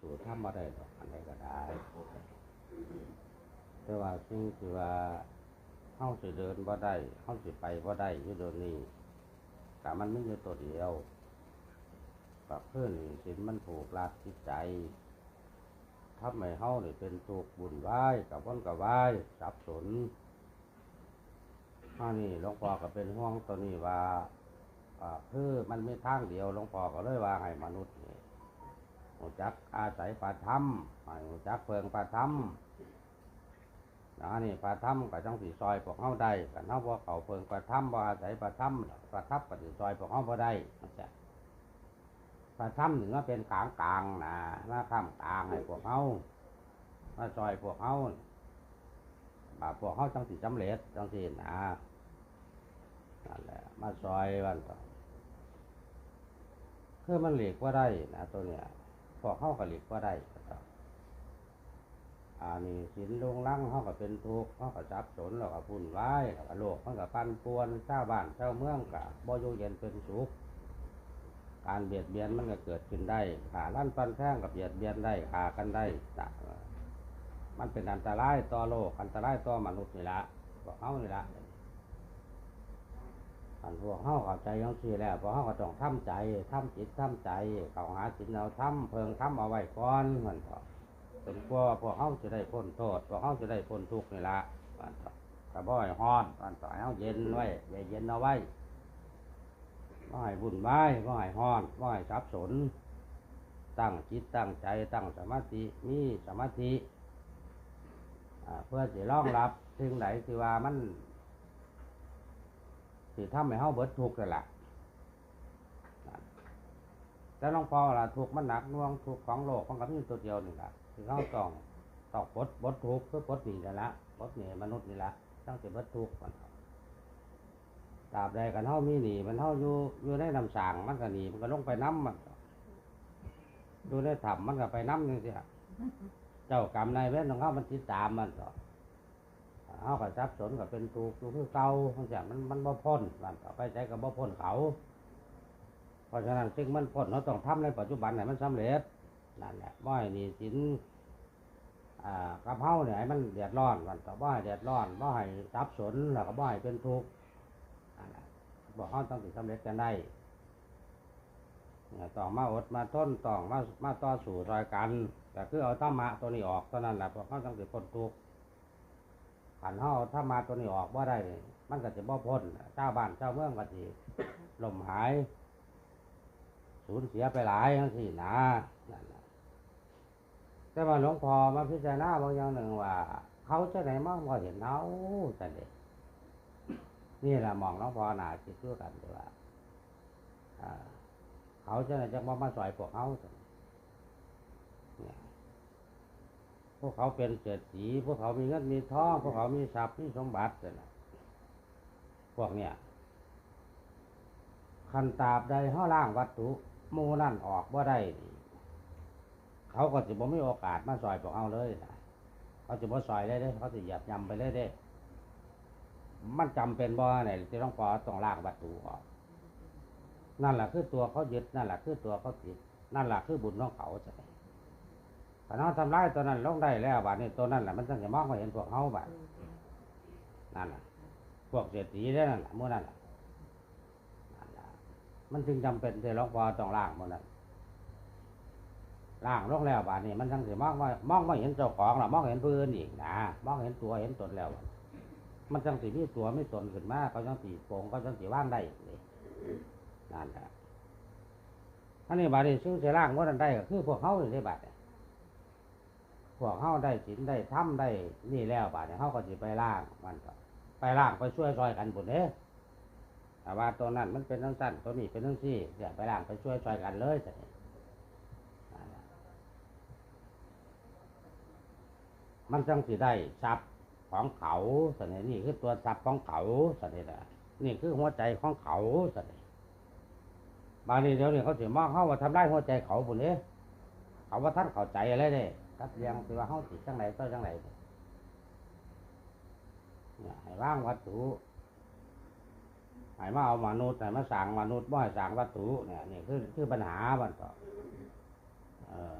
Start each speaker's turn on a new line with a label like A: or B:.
A: สู่ทำบ่ได้ดอกอันใดก็ได้แต่ว่าสิ่งที่ว่าเฮาสิเดินบ่ได้เฮาสิไปบ่ได้อยู่เดี๋ยวนี้ก็มันไมีอยู่ตัวเดียวกับเพื่อนนี่สินมันผูกรัดจิตใจทำให้เฮาเนี่เป็นทุกบุญวายกับวนกับวายสับสนอันนี้หลวงพ่อก็เป็นห่วงตัวนี้ว่าอ่าคือมันไมีทางเดียวหลวงพ่อก็เลยว่าให้มนุษย์ นี่รู้จักอาศัยปาธรรมหูจักเพิงปาธรรมนะนี่ปลาถ้ำกับจังสีซอยพวกเฮาได้กันเฮาบ่เขาเพิงปลาถ้ำบ่อาศัยปลาถ้ำปลาทับกับสีซอยพวกเฮาบ่ได้มันจะปลาถ้ำถึงว่าเป็นกลางกลางนะมาข้ามกลางให้พวกเฮามาซอยพวกเฮาบาพวกเฮาจังสีสำเร็จจังสีนะนั่นแหละมาซอยวันต่อคือมันเหลีกว่าได้นะตัวเนี้ย พวกเฮาก็หลีกว่าได้ก็อานี่สินลงลังเขาก็เป็นทุกข์เขาก็จับสนแล้วก็พุ่นวายแล้วก็โลกเขาก็ปั่นป่วนชาบ้านชาเมืองก็บ่อยู่เย็นเป็นสุขการเบียดเบียนมันก็เกิดขึ้นได้ขาลั่นปันแท่งกับเบียดเบียนได้ขากันได้จะมันเป็นอันตรายต่อโลกอันตรายต่อมนุษย์นี่ละพวกเขานี่ละ อันพวกเขาเข้าใจยังสี่แล้วพวกเขาก็ต้องทำใจทำจิตทำใจเขาหาจิตเอาทำเพิงทำเอาไว้ก่อนเหมือนกันเป็นพวพวกเขาจะได้พ้นโทษพวกเขาจะได้พ้นทุกข์นี่ละวันกระบ่อยฮอนวันต่อให้เขาเย็นไว้อย่าเย็นเอาไว้บ่ให้บุญไว้บ่ให้ฮ้อนบ่ให้สับสน ตั้งจิตตั้งใจตั้งสมาธิมีสมาธิเพื่อจะรองรับสิ่งไหนที่ว่ามัน สิทำให้เฮาเบิดทุกข์นั่นแหละนั่นแต่หลวงพ่อล่ะทุกข์มันหนักน่วงทุกข์ของโลกมันก็มีตัวเดียวนี่แหละที่เขาต้องต้องปลดปลดทุกข์คือปลดหนีนั่นละปลดหนีมนุษย์นี่ละต้องจะเบิดทุกข์มันตราบใดกันเฮามีหนีมันเฮาอยู่อยู่ในลำสางมันก็หนีมันก็ลงไปน้ำมันก็ดูในถ้ำมันก็ไปน้ำนี่สิเจ้ากรรมนายเวรของเขามันติดตามมันก็ เฮาก็ทรัพย์สนก็เป็นตูกอยู่คือเก่าเพราะมันมันบ่พ้นมันต่อไปใจก็บ่พ้นเขา เพราะฉะนั้นสิ่งมันพ้นเราต้องทำในปัจจุบันให้มันสำเร็จนั่นแหละบ่ให้หนี่สินอ่ากับเฮาเนี่ยให้มันเดือดร้อนมันต่อบ่ให้เดือดร้อนบ่ให้สับสนแล้วก็บ่ให้เป็นทุกข์นั่นแหละบอกเฮาต้องสิสำเร็จกันได้เนี่ยต้องมาอดมาทนต้องมามาต่อสู้รอยกันแต่คือเอาธรรมะตัวนี้ออกเท่านั้นแหละพวกเฮาต้องสิพ้นทุกข์ ขันเฮาเอามะตัวนี้ออกบ่ได้ มันก็จะบ่พ้นชาบ้านชาเมืองก็สิล่มหาย สูญเสียไปหลายทั้งสี่นะแต่ว่าหลวงพ่อมาพิจารณาบางอย่างหนึ่งว่า เขาจะไหนมองพอเห็นเขาแต่เด็กนี่แหละมองหลวงพ่อหนาคิดด้วยกันดีว่าอ่าเขาจะไหนจะมามาสอยพวกเขาเนี่ย พวกเขาเป็นเศรษฐีพวกเขามีเงินมีทองพวกเขามีทรัพย์มีสมบัตินั่นะพวกเนี่ยคันตาบใดเฮาล่างวัตถุมูนั่นออกบ่าได้เขาก็สิบ่มีโอกาสมาซอยพวกเฮาเลยนะเขาสิบ่ซอยได้เด้เขาสิเหยียบยำไปเลยเด้ มันจำเป็นบ่ไหนที่ต้องพอต้องล่างวัตถุออก นั่นแหละคือตัวเขายึดนั่นแหละคือตัวเขาติดนั่นแหละคือบุญของเขาจะ ถ้าเราทำร้ายตัวนั้นลงได้แล้วบาดนี้ตัวนั้นแหละมันต้องจะมองมาเห็นพวกเขาบาดนั่นแหละพวกเศรษฐีได้นั่นแหละเมื่อนั่นแหละนั่นล่ะมันจึงจำเป็นที่หลวงพ่อต้องล่างหมันนั้นล่างลงแล้วบาดนี้มันทั้งสิมองว่ามองไม่เห็นเจ้าของหรอมองเห็นผู้อื่นอีกนะมองเห็นตัวเห็นตนแล้ว มันจังสิมีตัวไม่ตนขึ้นมาเขาจังสีโปร่งเขาจังสีว่างได้นี่นั่นแหละอันนี้บาดนี้ซึ่งเสียล่างว่านั้นได้ก็คือพวกเขาเลยได้บาดเนี่ย พวกเขาได้ศีลได้ทำได้นี่แล้วบาดเนี่ยเขาก็สิไปล่างมันก็ไปล่างไปช่วยซอยกันบุญเด้แต่ว่าตัวนั้นมันเป็นทั้งสั้นตัวนี้เป็นทั้งซี่เดี๋ยวไปล่างไปช่วยช่วยกันเลยสินั่นแหละมันจังสิได้ทรัพย์ของเขาสินี่คือตัวทรัพย์ของเขาสินี่แหละนี่คือหัวใจของเขาสิบางทีเดี๋ยวนี้เขาสิมองเข้าว่าทำได้หัวใจเขาปุ่นเนี้เขาว่าท่านเข้าใจอะไรเด้ค กับเรียงคือว่าเขาติดจังไหนตัวจังไหนเนี่ยให้ว่างวัตถุให้มาเอามนุษย์ให้มาสั่งมนุษย์บ่ให้สั่งวัตถุเนี่ยนี่คือคือปัญหาบ้านต่อเออ